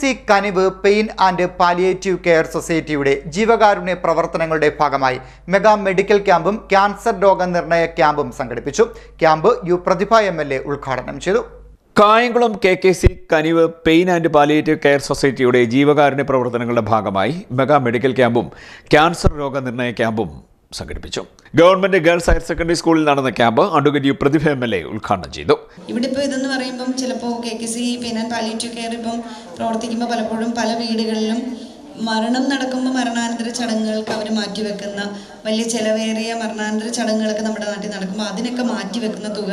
C Kanivu pain and palliative care സൊസൈറ്റിയുടെ ജീവകാരുണ്യ പ്രവർത്തനങ്ങളുടെ ഭാഗമായി മെഗാ മെഡിക്കൽ ക്യാമ്പും ക്യാൻസർ രോഗനിർണയ ക്യാമ്പും സംഘടിപ്പിച്ചു. Camp U Prathibha M L A ഉദ്ഘാടനം ചെയ്തു. Kayamkulam K K C Kanivu pain and palliative care സൊസൈറ്റിയുടെ ജീവകാരുണ്യ പ്രവർത്തനങ്ങളുടെ ഭാഗമായി മെഗാ മെഡിക്കൽ ക്യാമ്പും ക്യാൻസർ രോഗനിർണയ ക്യാമ്പും സംഘടിപ്പിച്ചു. ഗവൺമെന്റ് ഗേൾസ് ഹയർ സെക്കൻഡറി സ്കൂളിൽ നടന്ന camp advocate Prathibha M L A ഉദ്ഘാടനം ചെയ്തു. ഇവിടെ ഇപ്പോൾ ഇതെന്ന് പറയുമ്പം ചിലപ്പോൾ കെ കെ സി പിന്നെ പാലിറ്റീവ് കെയർ ഇപ്പം പ്രവർത്തിക്കുമ്പോൾ പലപ്പോഴും പല വീടുകളിലും മരണം നടക്കുമ്പോൾ മരണാനന്തര ചടങ്ങുകൾക്ക് അവർ മാറ്റിവെക്കുന്ന വലിയ ചിലവേറിയ മരണാനന്തര ചടങ്ങുകളൊക്കെ നമ്മുടെ നാട്ടിൽ നടക്കുമ്പോൾ അതിനൊക്കെ മാറ്റിവെക്കുന്ന തുക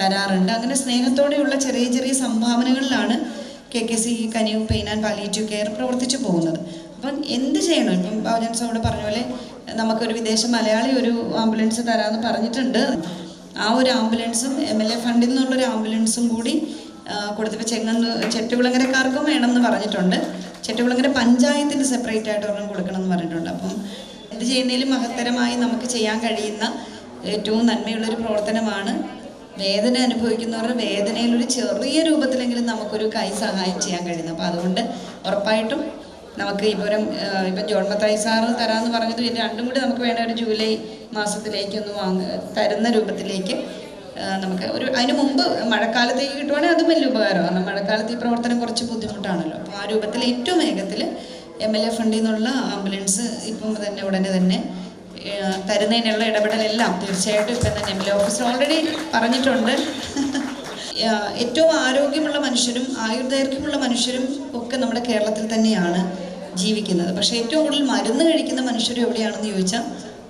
തരാറുണ്ട്. അങ്ങനെ സ്നേഹത്തോടെയുള്ള ചെറിയ ചെറിയ സംഭാവനകളിലാണ് കെ കെ സി കനിയും പെയിൻ ആൻഡ് പാലിയേറ്റീവ് കെയർ പ്രവർത്തിച്ചു പോകുന്നത്. ചെയ്യണം. ഇപ്പം ഭവജൻസ് അവിടെ പറഞ്ഞ പോലെ നമുക്കൊരു വിദേശ മലയാളി ഒരു ആംബുലൻസ് തരാമെന്ന് പറഞ്ഞിട്ടുണ്ട്. ആ ഒരു ആംബുലൻസും എം എൽ എ ഫണ്ടിൽ നിന്നുള്ളൊരു ആംബുലൻസും കൂടി കൊടുത്തിപ്പോൾ ചെങ്ങന്ന് ചെട്ടുകുളങ്ങരക്കാർക്കും വേണമെന്ന് പറഞ്ഞിട്ടുണ്ട്. ചെട്ടുകുളങ്ങര പഞ്ചായത്തിന് സെപ്പറേറ്റ് ആയിട്ട് ഒരെണ്ണം കൊടുക്കണം എന്ന് പറഞ്ഞിട്ടുണ്ട്. അപ്പം ഇത് ചെയ്യുന്നതിലും മഹത്തരമായി നമുക്ക് ചെയ്യാൻ കഴിയുന്ന ഏറ്റവും നന്മയുള്ളൊരു പ്രവർത്തനമാണ് വേദന അനുഭവിക്കുന്നവരുടെ വേദനയിൽ ഒരു ചെറിയ രൂപത്തിലെങ്കിലും നമുക്കൊരു കൈ സഹായം ചെയ്യാൻ കഴിയുന്നു. അപ്പോൾ അതുകൊണ്ട് ഉറപ്പായിട്ടും നമുക്ക് ഇപ്പം ഇപ്പം ജോൺ മത്തായി സാറ് തരാമെന്ന് പറഞ്ഞത് ഇത് രണ്ടും കൂടി നമുക്ക് വേണ്ട ഒരു ജൂലൈ മാസത്തിലേക്ക് ഒന്ന് വാങ്ങ തരുന്ന രൂപത്തിലേക്ക് നമുക്ക് ഒരു അതിന് മുമ്പ് മഴക്കാലത്തേക്ക് കിട്ടുവാണെങ്കിൽ അതും വലിയ ഉപകാരമാണ് മഴക്കാലത്ത് ഈ പ്രവർത്തനം കുറച്ച് ബുദ്ധിമുട്ടാണല്ലോ. അപ്പോൾ ആ രൂപത്തിൽ ഏറ്റവും വേഗത്തിൽ എം എൽ എ ഫണ്ടിൽ നിന്നുള്ള ആംബുലൻസ് ഇപ്പം തന്നെ ഉടനെ തന്നെ തരുന്നതിനുള്ള ഇടപെടലെല്ലാം തീർച്ചയായിട്ടും ഇപ്പം തന്നെ M L A officer already പറഞ്ഞിട്ടുണ്ട്. ഏറ്റവും ആരോഗ്യമുള്ള മനുഷ്യരും ആയുർദൈർഘ്യമുള്ള മനുഷ്യരും ഒക്കെ നമ്മുടെ കേരളത്തിൽ തന്നെയാണ് ജീവിക്കുന്നത്. പക്ഷേ ഏറ്റവും കൂടുതൽ മരുന്ന് കഴിക്കുന്ന മനുഷ്യരും എവിടെയാണെന്ന് ചോദിച്ചാൽ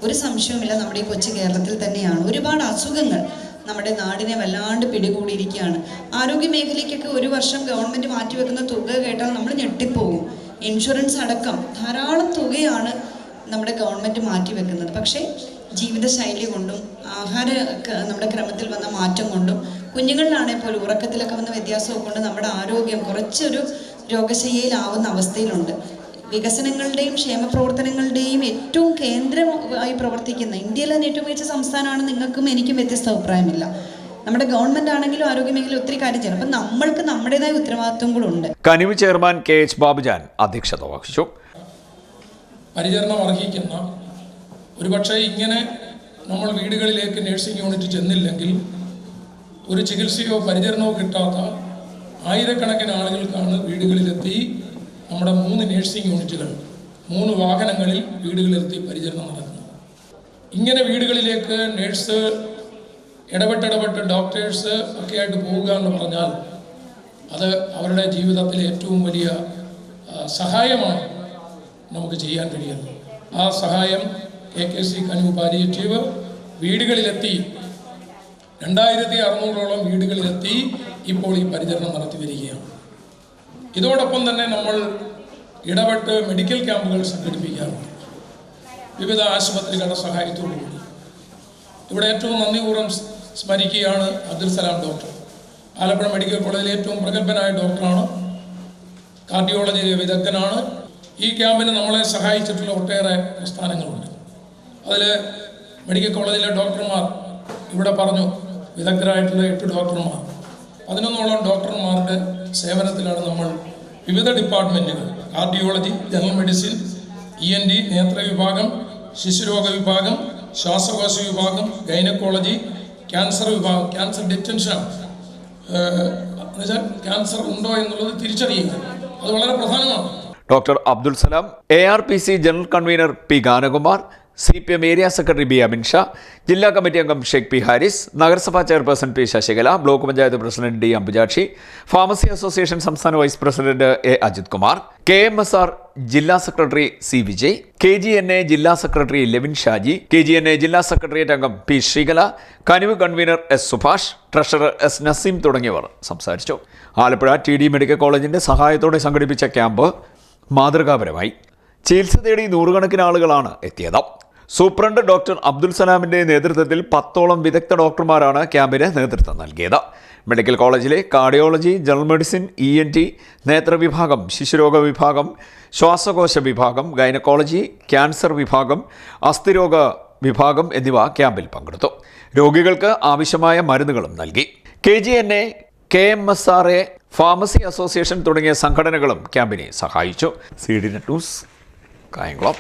ഒരു സംശയവുമില്ല. നമ്മുടെ ഈ കൊച്ചു കേരളത്തിൽ തന്നെയാണ്. ഒരുപാട് അസുഖങ്ങൾ നമ്മുടെ നാടിനെ വല്ലാണ്ട് പിടികൂടിയിരിക്കുകയാണ്. ആരോഗ്യ മേഖലയ്ക്കൊക്കെ ഒരു വർഷം ഗവൺമെന്റ് മാറ്റിവെക്കുന്ന തുക കേട്ടാൽ നമ്മൾ ഞെട്ടിപ്പോകും. ഇൻഷുറൻസ് അടക്കം ധാരാളം തുകയാണ് നമ്മുടെ ഗവൺമെന്റ് മാറ്റിവെക്കുന്നത്. പക്ഷേ ജീവിതശൈലി കൊണ്ടും ആഹാര നമ്മുടെ ക്രമത്തിൽ വന്ന മാറ്റം കൊണ്ടും കുഞ്ഞുങ്ങളിലാണെങ്കിൽ പോലും ഉറക്കത്തിലൊക്കെ വന്ന വ്യത്യാസമൊക്കെ കൊണ്ട് നമ്മുടെ ആരോഗ്യം കുറച്ചൊരു രോഗശയ്യയിലാവുന്ന അവസ്ഥയിലുണ്ട്. വികസനങ്ങളുടെയും ക്ഷേമ പ്രവർത്തനങ്ങളുടെയും ഏറ്റവും കേന്ദ്രമായി പ്രവർത്തിക്കുന്ന ഇന്ത്യയിലെ തന്നെ ഏറ്റവും മികച്ച സംസ്ഥാനമാണ് നിങ്ങൾക്കും എനിക്കും വ്യത്യസ്ത അഭിപ്രായമില്ല. നമ്മുടെ ഗവൺമെന്റ് ആണെങ്കിലും ആരോഗ്യ മേഖല ഒത്തിരി കാര്യം ചെയ്യണം. അപ്പം നമ്മൾക്ക് നമ്മുടേതായ ഉത്തരവാദിത്വങ്ങളുണ്ട് കനിവ് ചെയർമാൻ കെ എച്ച് ബാബുജാൻ അധ്യക്ഷത വഹിച്ചു. പരിചരണം അർഹിക്കുന്ന ഒരുപക്ഷെ ഇങ്ങനെ നമ്മൾ വീടുകളിലേക്ക് നഴ്സിംഗ് യൂണിറ്റ് ചെന്നില്ലെങ്കിൽ ഒരു ചികിത്സയോ പരിചരണമോ കിട്ടാത്ത ആയിരക്കണക്കിന് ആളുകൾക്കാണ് വീടുകളിലെത്തി നമ്മുടെ മൂന്ന് നേഴ്സിംഗ് യൂണിറ്റുകൾ മൂന്ന് വാഹനങ്ങളിൽ വീടുകളിലെത്തി പരിചരണം നടക്കുന്നത് ഇങ്ങനെ വീടുകളിലേക്ക് നേഴ്സ് ഇടപെട്ടിടപെട്ട് ഡോക്ടേഴ്സ് ഒക്കെ ആയിട്ട് പോവുക എന്ന് പറഞ്ഞാൽ അത് അവരുടെ ജീവിതത്തിലെ ഏറ്റവും വലിയ സഹായമാണ് നമുക്ക് ചെയ്യാൻ കഴിയുന്നത്. ആ സഹായം എ കെ സി കനു പാലിയേറ്റീവ് വീടുകളിലെത്തി രണ്ടായിരത്തി അറുന്നൂറോളം വീടുകളിലെത്തി ഇപ്പോൾ ഈ പരിചരണം നടത്തി വരികയാണ്. ഇതോടൊപ്പം തന്നെ നമ്മൾ ഇടപെട്ട് മെഡിക്കൽ ക്യാമ്പുകൾ സംഘടിപ്പിക്കാറുണ്ട്. വിവിധ ആശുപത്രികളുടെ സഹായത്തോടു കൂടി ഇവിടെ ഏറ്റവും നന്ദിപൂർവം സ്മരിക്കുകയാണ് അബ്ദുൽ സലാം ഡോക്ടർ. ആലപ്പുഴ മെഡിക്കൽ കോളേജിലെ ഏറ്റവും പ്രഗത്ഭനായ ഡോക്ടറാണ്. കാർഡിയോളജി വിദഗ്ധനാണ്. ഈ ക്യാമ്പിന് നമ്മളെ സഹായിച്ചിട്ടുള്ള ഒട്ടേറെ പ്രസ്ഥാനങ്ങളുണ്ട്. അതിൽ മെഡിക്കൽ കോളേജിലെ ഡോക്ടർമാർ ഇവിടെ പറഞ്ഞു വിദഗ്ധരായിട്ടുള്ള എട്ട് ഡോക്ടർമാർ. പതിനൊന്നോളം ഡോക്ടർമാരുടെ സേവനത്തിലാണ് നമ്മൾ വിവിധ ഡിപ്പാർട്ട്മെന്റുകൾ cardiology general medicine E N T നേത്ര വിഭാഗം ശിശുരോഗ വിഭാഗം ശ്വാസകോശ വിഭാഗം ഗൈനക്കോളജി ക്യാൻസർ വിഭാഗം ക്യാൻസർ ഡിറ്റൻഷൻ എന്നുവെച്ചാൽ ക്യാൻസർ ഉണ്ടോ എന്നുള്ളത് തിരിച്ചറിയുക. അത് വളരെ പ്രധാനമാണ്. Doctor Abdul Salam A R P C general convener P Ganakumar C P M area secretary B Amin Shah ജില്ലാ കമ്മിറ്റി അംഗം ഷെയ്ഖ് പി ഹാരിസ് നഗരസഭാ chairperson P Sasikala block panchayat president D Ambujakshi pharmacy association സംസ്ഥാന vice president A Ajith Kumar K M S R ജില്ലാ secretary C Vijay K G N A ജില്ലാ secretary Levin Shaji K G N A ജില്ലാ secretariat അംഗം P Sreekala Kanivu convener S Subhash treasurer S Naseem തുടങ്ങിയവർ സംസാരിച്ചു. Alappuzha T D medical കോളേജിന്റെ സഹായത്തോടെ സംഘടിപ്പിച്ച camp മാതൃകാപരമായി. ചികിത്സ തേടി നൂറുകണക്കിന് ആളുകളാണ് എത്തിയത്. സൂപ്രണ്ട് ഡോക്ടർ അബ്ദുൽ സലാമിന്റെ നേതൃത്വത്തിൽ പത്തോളം വിദഗ്ധ ഡോക്ടർമാരാണ് ക്യാമ്പിന് നേതൃത്വം നൽകിയത്. മെഡിക്കൽ കോളേജിലെ cardiology general medicine E N T നേത്രവിഭാഗം ശിശുരോഗ വിഭാഗം ശ്വാസകോശ വിഭാഗം ഗൈനക്കോളജി ക്യാൻസർ വിഭാഗം അസ്ഥിരോഗ വിഭാഗം എന്നിവ ക്യാമ്പിൽ പങ്കെടുത്തു. രോഗികൾക്ക് ആവശ്യമായ മരുന്നുകളും നൽകി. K G N A K M S R A pharmacy association തുടങ്ങിയ സംഘടനകളും ക്യാമ്പിനെ സഹായിച്ചു. C D news Kayamkulam